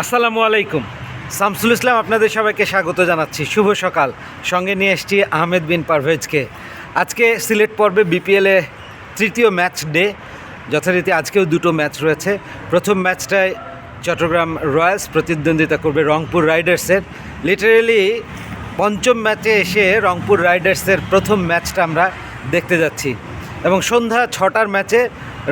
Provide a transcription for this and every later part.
আসসালামু আলাইকুম। শামসুল ইসলাম আপনাদের সবাইকে স্বাগত জানাচ্ছি। শুভ সকাল। সঙ্গে নিয়ে এসেছি আহমেদ বিন পারভেজকে। আজকে সিলেট পর্বে বিপিএলে তৃতীয় ম্যাচ ডে। যথারীতি আজকেও দুটো ম্যাচ রয়েছে। প্রথম ম্যাচটায় চট্টগ্রাম রয়্যালস প্রতিদ্বন্দ্বিতা করবে রংপুর রাইডার্সের। লিটারেলি পঞ্চম ম্যাচে এসে রংপুর রাইডার্সের প্রথম ম্যাচটা আমরা দেখতে যাচ্ছি। এবং সন্ধ্যা ছটার ম্যাচে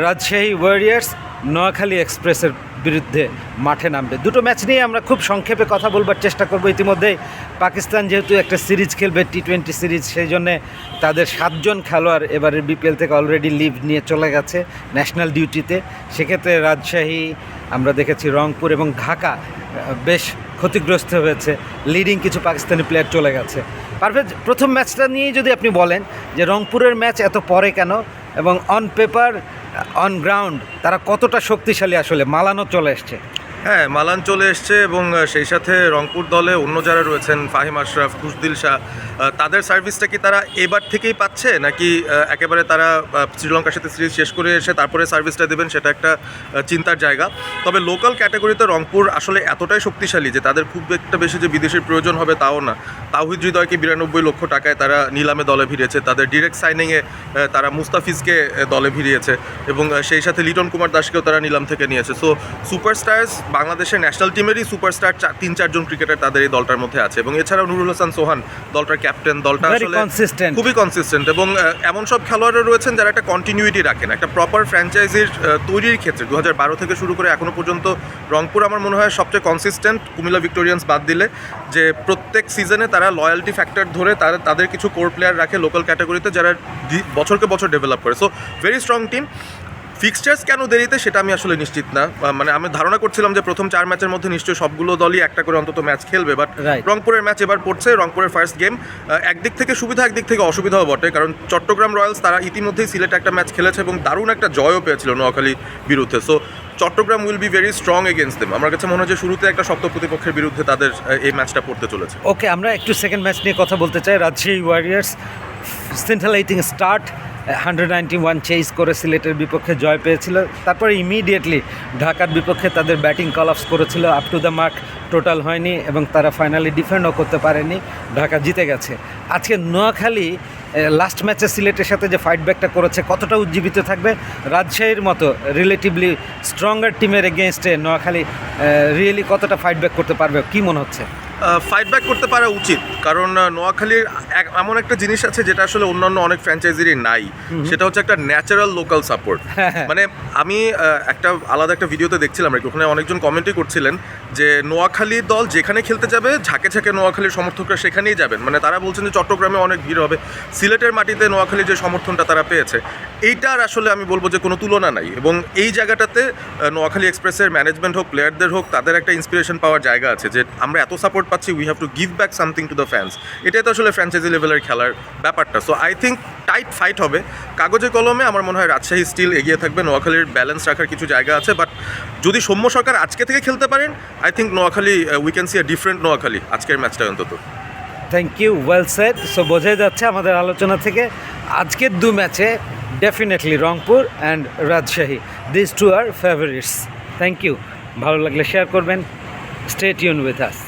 রাজশাহী ওয়ারিয়ার্স, নোয়াখালী এক্সপ্রেসের বিরুদ্ধে মাঠে নামবে। দুটো ম্যাচ নিয়ে আমরা খুব সংক্ষেপে কথা বলবার চেষ্টা করব। ইতিমধ্যেই পাকিস্তান যেহেতু একটা সিরিজ খেলবে টি টোয়েন্টি সিরিজ, সেই জন্যে তাদের সাতজন খেলোয়াড় এবারের বিপিএল থেকে অলরেডি লিভ নিয়ে চলে গেছে ন্যাশনাল ডিউটিতে সেক্ষেত্রে রাজশাহী, আমরা দেখেছি রংপুর এবং ঢাকা বেশ ক্ষতিগ্রস্ত হয়েছে। লিডিং কিছু পাকিস্তানি প্লেয়ার চলে গেছে। পারভেজ, প্রথম ম্যাচটা নিয়েই যদি আপনি বলেন যে রংপুরের ম্যাচ এত পরে কেন? এবং অন পেপার অন গ্রাউন্ড তারা কতটা শক্তিশালী আসলে? মালানো চলে এসছে। হ্যাঁ মালান চলে এসছে এবং সেই সাথে রংপুর দলে অন্য যারা রয়েছেন, ফাহিম আশরাফ, খুশদিল শাহ তাদের সার্ভিসটা কি তারা এবার থেকেই পাচ্ছে নাকি একেবারে তারা শ্রীলঙ্কার সাথে সিরিজ শেষ করে এসে তারপরে সার্ভিসটা দেবেন সেটা একটা চিন্তার জায়গা। তবে লোকাল ক্যাটাগরিতে রংপুর আসলে এতটাই শক্তিশালী যে তাদের খুব একটা বেশি যে বিদেশের প্রয়োজন হবে তাও না। তাওহিদ হৃদয়কে বিরানব্বই লক্ষ টাকায় তারা নিলামে দলে ভিড়িয়েছে। তাদের ডিরেক্ট সাইনিংয়ে তারা মুস্তাফিজকে দলে ভিড়িয়েছে এবং সেই সাথে লিটন কুমার দাসকেও তারা নিলাম থেকে নিয়েছে। সো সুপারস্টার্স বাংলাদেশের ন্যাশনাল টিমেরই সুপারস্টার চার তিন চারজন ক্রিকেটার তাদের এই দলটার মধ্যে আছে। এবং এছাড়াও নুরুল হাসান সোহান দলটার ক্যাপ্টেন দলটা আসলে খুবই কনসিস্টেন্ট এবং এমন সব খেলোয়াড়রা রয়েছেন যারা একটা কন্টিনিউটি রাখেন একটা প্রপার ফ্র্যাঞ্চাইজির তৈরির ক্ষেত্রে। দু হাজার বারো থেকে শুরু করে এখনও পর্যন্ত রংপুর আমার মনে হয় সবচেয়ে কনসিস্টেন্ট কুমিল্লা ভিক্টোরিয়ান্স বাদ দিলে যে প্রত্যেক সিজনে তারা লয়্যালটি ফ্যাক্টর ধরে তারা তাদের কিছু কোর প্লেয়ার রাখে লোকাল ক্যাটাগরিতে যারা বছরকে বছর ডেভেলপ করে। So very strong team fixtures কেন দেরিতে সেটা আমি আসলে নিশ্চিত না। মানে আমি ধারণা করছিলাম যে প্রথম চার ম্যাচের মধ্যে নিশ্চয়ই সবগুলো দলই একটা করে অন্তত ম্যাচ খেলবে বাট রংপুরের ম্যাচ এবার পড়ছে রংপুরের ফার্স্ট গেম একদিক থেকে সুবিধা একদিক থেকে অসুবিধাও বটে কারণ চট্টগ্রাম রয়্যালস তারা ইতিমধ্যেই সিলেটে একটা ম্যাচ খেলেছে এবং দারুণ একটা জয়ও পেয়েছিল নোয়াখালী বিরুদ্ধে। So Chattogram will be very strong against them আমার কাছে মনে হয় যে শুরুতে একটা শক্ত প্রতিপক্ষের বিরুদ্ধে তাদের এই ম্যাচটা পড়তে চলেছে। ওকে আমরা একটু সেকেন্ড ম্যাচ নিয়ে কথা বলতে চাই। Rajshahi Warriors সিন্থালাইটিং start hundred ninety one chase করে সিলেটের বিপক্ষে জয় পেয়েছিল। তারপরে ইমিডিয়েটলি ঢাকার বিপক্ষে তাদের ব্যাটিং কলাপস করেছিল। Up to the mark total হয়নি এবং তারা ফাইনালি ডিফেন্ডও করতে পারেনি। ঢাকা জিতে গেছে। আজকে নোয়াখালী লাস্ট ম্যাচে সিলেটের সাথে যে ফাইট ব্যাকটা করেছে, কতটা উজ্জীবিত থাকবে? রাজশাহীর মতো রিলেটিভলি স্ট্রঙ্গার টিমের এগেনস্টে নোয়াখালী রিয়েলি কতটা ফাইট ব্যাক করতে পারবে? কি মনে হচ্ছে? ফাইট ব্যাক করতে পারা উচিত। কারণ নোয়াখালীর এমন একটা জিনিস আছে যেটা আসলে অন্যান্য অনেক ফ্র্যাঞ্চাইজিরই নাই। সেটা হচ্ছে একটা ন্যাচারাল লোকাল সাপোর্ট মানে আমি একটা আলাদা একটা ভিডিওতে দেখছিলাম আর কি, ওখানে অনেকজন কমেন্টই করছিলেন যে নোয়াখালী দল যেখানে খেলতে যাবে ঝাঁকে ঝাঁকে নোয়াখালীর সমর্থকরা সেখানেই যাবেন। মানে তারা বলছেন যে চট্টগ্রামে অনেক ভিড় হবে। সিলেটের মাটিতে নোয়াখালীর যে সমর্থনটা তারা পেয়েছে এইটার আসলে আমি বলব যে কোনো তুলনা নাই। এবং এই জায়গাটাতে নোয়াখালী এক্সপ্রেসের ম্যানেজমেন্ট হোক প্লেয়ারদের হোক তাদের একটা ইন্সপিরেশন পাওয়ার জায়গা আছে যে আমরা এত সাপোর্ট পাচ্ছি we have to give back something to the fans এটাই তো আসলে ফ্র্যাঞ্চাইজি লেভেলের খেলার ব্যাপারটা। So I think tight fight হবে। কাগজে কলমে আমার মনে হয় রাজশাহী স্টিল এগিয়ে থাকবে। নোয়াখালীর ব্যালেন্স রাখার কিছু জায়গা আছে বাট যদি সৌম্য সরকার আজকে থেকে খেলতে পারেন I think Noakhali we can see a different Noakhali আজকের ম্যাচটা অন্তত। Thank you well said so বোঝাই যাচ্ছে আমাদের আলোচনা থেকে আজকের দু ম্যাচে definitely Rangpur and Rajshahi. This two are favourites thank you ভালো লাগলে শেয়ার করবেন। State Yoon with us